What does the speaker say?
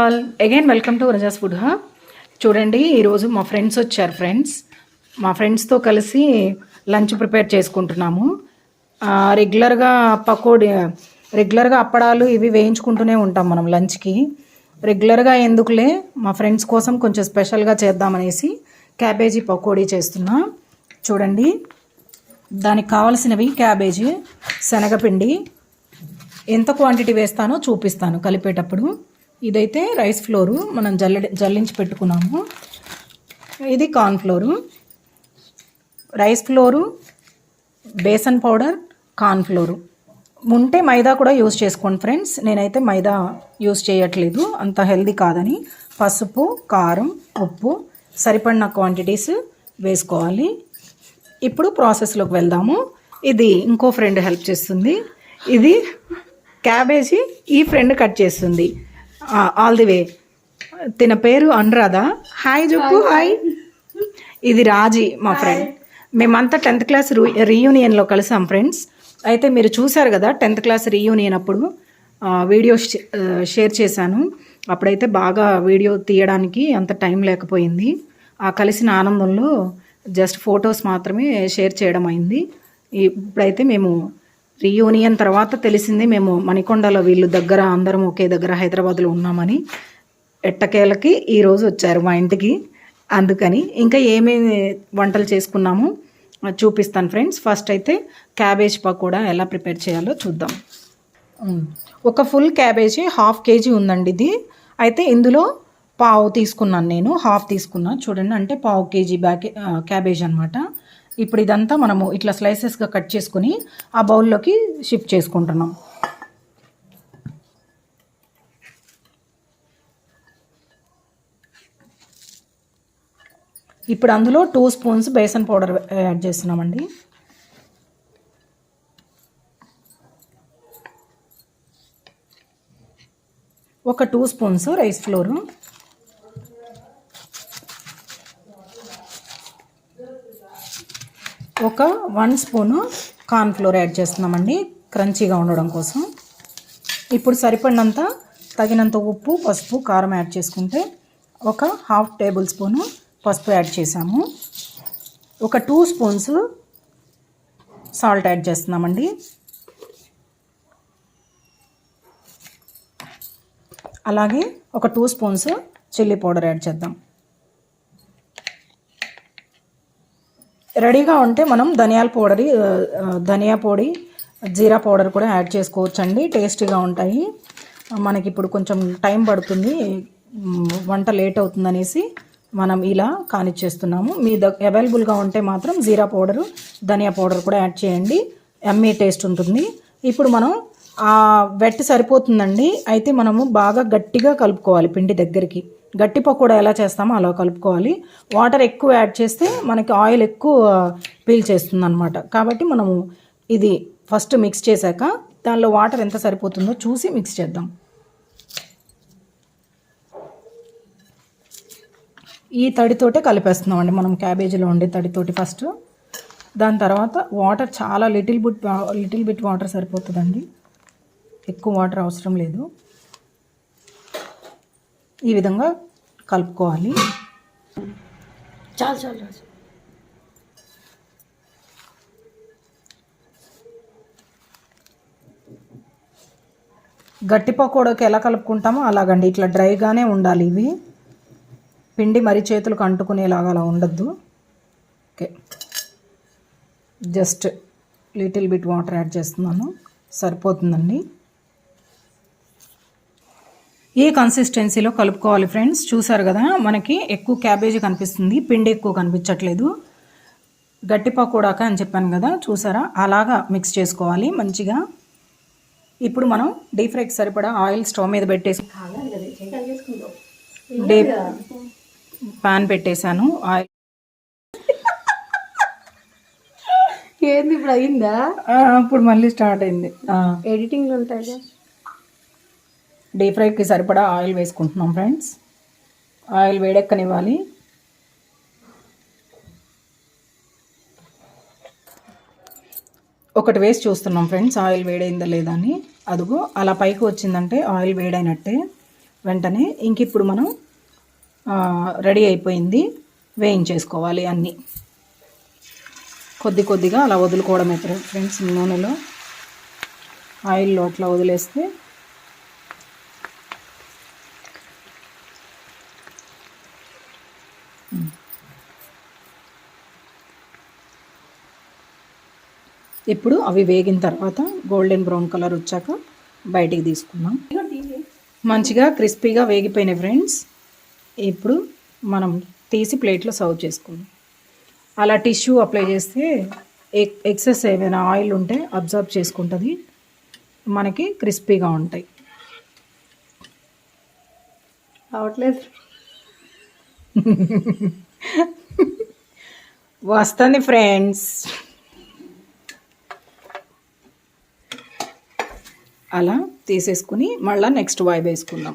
All again welcome to Raja's food హా చూడండి ఈరోజు మా ఫ్రెండ్స్ వచ్చారు ఫ్రెండ్స్ మా ఫ్రెండ్స్తో కలిసి లంచ్ ప్రిపేర్ చేసుకుంటున్నాము. రెగ్యులర్గా పకోడీ రెగ్యులర్గా అప్పడాలు ఇవి వేయించుకుంటూనే ఉంటాం మనం లంచ్కి రెగ్యులర్గా ఎందుకులే మా ఫ్రెండ్స్ కోసం కొంచెం స్పెషల్గా చేద్దామనేసి క్యాబేజీ పకోడీ చేస్తున్నా. చూడండి దానికి కావలసినవి క్యాబేజీ శనగపిండి. ఎంత క్వాంటిటీ వేస్తానో చూపిస్తాను కలిపేటప్పుడు. ఇదైతే రైస్ ఫ్లోరు. మనం జల్ల జల్లించి పెట్టుకున్నాము. ఇది corn flour. Rice flour besan powder corn flour. ఉంటే మైదా కూడా యూస్ చేసుకోండి ఫ్రెండ్స్. నేనైతే మైదా యూస్ చేయట్లేదు. అంత హెల్దీ కాదని. పసుపు కారం ఉప్పు సరిపడిన క్వాంటిటీస్ వేసుకోవాలి. ఇప్పుడు ప్రాసెస్లోకి వెళ్దాము. ఇది ఇంకో ఫ్రెండ్ హెల్ప్ చేస్తుంది. ఇది క్యాబేజీ ఈ ఫ్రెండ్ కట్ చేస్తుంది. ఆల్ ది వే తిన పేరు అనురాధ. హాయ్ చెప్పు హాయ్ ఇది రాజీ మా ఫ్రెండ్ మేమంతా టెన్త్ క్లాస్ రీయూనియన్లో కలిసాం ఫ్రెండ్స్ అయితే మీరు చూశారు కదా టెన్త్ క్లాస్ రీయూనియన్ అప్పుడు వీడియో షేర్ చేశాను. అప్పుడైతే బాగా వీడియో తీయడానికి అంత టైం లేకపోయింది. ఆ కలిసిన ఆనందంలో జస్ట్ ఫొటోస్ మాత్రమే షేర్ చేయడం అయింది. ఇప్పుడైతే మేము రీయూనియన్ తర్వాత తెలిసింది మేము మణికొండలో వీళ్ళు దగ్గర అందరం ఒకే దగ్గర హైదరాబాద్లో ఉన్నామని ఎట్టకేలకి ఈరోజు వచ్చారు మా ఇంటికి. అందుకని ఇంకా ఏమేమి వంటలు చేసుకున్నామో చూపిస్తాను ఫ్రెండ్స్. ఫస్ట్ అయితే క్యాబేజ్ పకోడా ఎలా ప్రిపేర్ చేయాలో చూద్దాం. ఒక ఫుల్ క్యాబేజీ హాఫ్ కేజీ ఉందండి ఇది. అయితే ఇందులో పావు తీసుకున్నాను నేను హాఫ్ తీసుకున్నా. చూడండి అంటే పావు కేజీ బ్యాకే క్యాబేజ్ అనమాట ఇప్పుడు ఇదంతా మనము ఇట్లా స్లైసెస్గా కట్ చేసుకుని ఆ బౌల్లోకి షిఫ్ట్ చేసుకుంటున్నాం. ఇప్పుడు అందులో two spoons besan powder add చేస్తున్నామండి. ఒక టూ స్పూన్స్ రైస్ ఫ్లోరు ఒక వన్ స్పూను కార్న్ఫ్లోర్ యాడ్ చేస్తున్నామండి క్రంచీగా ఉండడం కోసం. ఇప్పుడు సరిపడినంత తగినంత ఉప్పు పసుపు కారం యాడ్ చేసుకుంటే ఒక హాఫ్ టేబుల్ స్పూను పసుపు యాడ్ చేసాము ఒక టూ స్పూన్స్ సాల్ట్ యాడ్ చేస్తున్నామండి. అలాగే ఒక two spoons chilli powder add చేద్దాం. రెడీగా ఉంటే మనం ధనియాల పౌడర్ ధనియా పొడి జీరా పౌడర్ కూడా యాడ్ చేసుకోవచ్చండి. టేస్టీగా ఉంటాయి. మనకి ఇప్పుడు కొంచెం టైం పడుతుంది. వంట లేట్ అవుతుందనేసి మనం ఇలా కానిచ్చేస్తున్నాము. మీ ద అవైలబుల్గా ఉంటే మాత్రం జీరా పౌడరు ధనియా పౌడర్ కూడా యాడ్ చేయండి. ఎమ్మీ టేస్ట్ ఉంటుంది. ఇప్పుడు మనం వెట్ సరిపోతుందండి. అయితే మనము బాగా గట్టిగా కలుపుకోవాలి పిండి దగ్గరికి. గట్టి పకోడా ఎలా చేస్తామో అలా కలుపుకోవాలి. వాటర్ ఎక్కువ యాడ్ చేస్తే మనకి ఆయిల్ ఎక్కువ పీల్ చేస్తుంది అనమాట కాబట్టి మనము ఇది ఫస్ట్ మిక్స్ చేశాక దానిలో వాటర్ ఎంత సరిపోతుందో చూసి మిక్స్ చేద్దాం. ఈ తడితోటే కలిపేస్తున్నామండి. మనం క్యాబేజీలో ఉండే తడితోటి ఫస్ట్. దాని తర్వాత వాటర్ చాలా little bit little bit water సరిపోతుందండి. ఎక్కువ వాటర్ అవసరం లేదు. ఈ విధంగా కలుపుకోవాలి. చాలు చాలు రాజు గట్టి పకోడాకి ఎలా కలుపుకుంటామో అలాగండి. ఇట్లా డ్రైగానే ఉండాలి ఇవి. పిండి మరి చేతులకు అంటుకునేలాగా అలా ఉండద్దు. Okay. Just little bit water add చేస్తున్నాను. సరిపోతుందండి. ఈ కన్సిస్టెన్సీలో కలుపుకోవాలి ఫ్రెండ్స్ చూసారు కదా మనకి ఎక్కువ క్యాబేజీ కనిపిస్తుంది. పిండి ఎక్కువ కనిపించట్లేదు. గట్టి పకోడాక అని చెప్పాను కదా చూసారా? అలాగా మిక్స్ చేసుకోవాలి మంచిగా. ఇప్పుడు మనం డీప్ ఫ్రైకి సరిపడా ఆయిల్ స్టవ్ మీద పెట్టేసి డీప్ పాన్ పెట్టేశాను. ఆయిల్ ఏంది ఇప్పుడు అయిందా? ఇప్పుడు మళ్ళీ స్టార్ట్ అయింది. ఎడిటింగ్లు ఉంటాయి డీప్ ఫ్రైకి సరిపడా ఆయిల్ వేసుకుంటున్నాం ఫ్రెండ్స్ ఆయిల్ వేడెక్కనివ్వాలి. ఒకటి వేసి చూస్తున్నాం ఫ్రెండ్స్ ఆయిల్ వేడైందా లేదా అని. అదుగో అలా పైకి వచ్చిందంటే ఆయిల్ వేడైనట్టే. వెంటనే ఇంక ఇప్పుడు మనం రెడీ అయిపోయింది. వేయించేసుకోవాలి అన్నీ. కొద్ది కొద్దిగా అలా వదులుకోవడమే ఫ్రెండ్స్ నూనెలో. ఆయిల్లో అట్లా వదిలేస్తే ఇప్పుడు అవి వేగిన తర్వాత గోల్డెన్ బ్రౌన్ కలర్ వచ్చాక బయటికి తీసుకుందాం. మంచిగా క్రిస్పీగా వేగిపోయినాయి ఫ్రెండ్స్. ఇప్పుడు మనం తీసి ప్లేట్లో సర్వ్ చేసుకుందాం. అలా టిష్యూ అప్లై చేస్తే ఎక్ ఎక్సెస్ ఏమైనా ఆయిల్ ఉంటే అబ్జర్వ్ చేసుకుంటుంది. మనకి క్రిస్పీగా ఉంటాయి. అవట్లేదు వస్తుంది ఫ్రెండ్స్. అలా తీసేసుకుని మళ్ళీ నెక్స్ట్ వాయి వేసుకుందాం.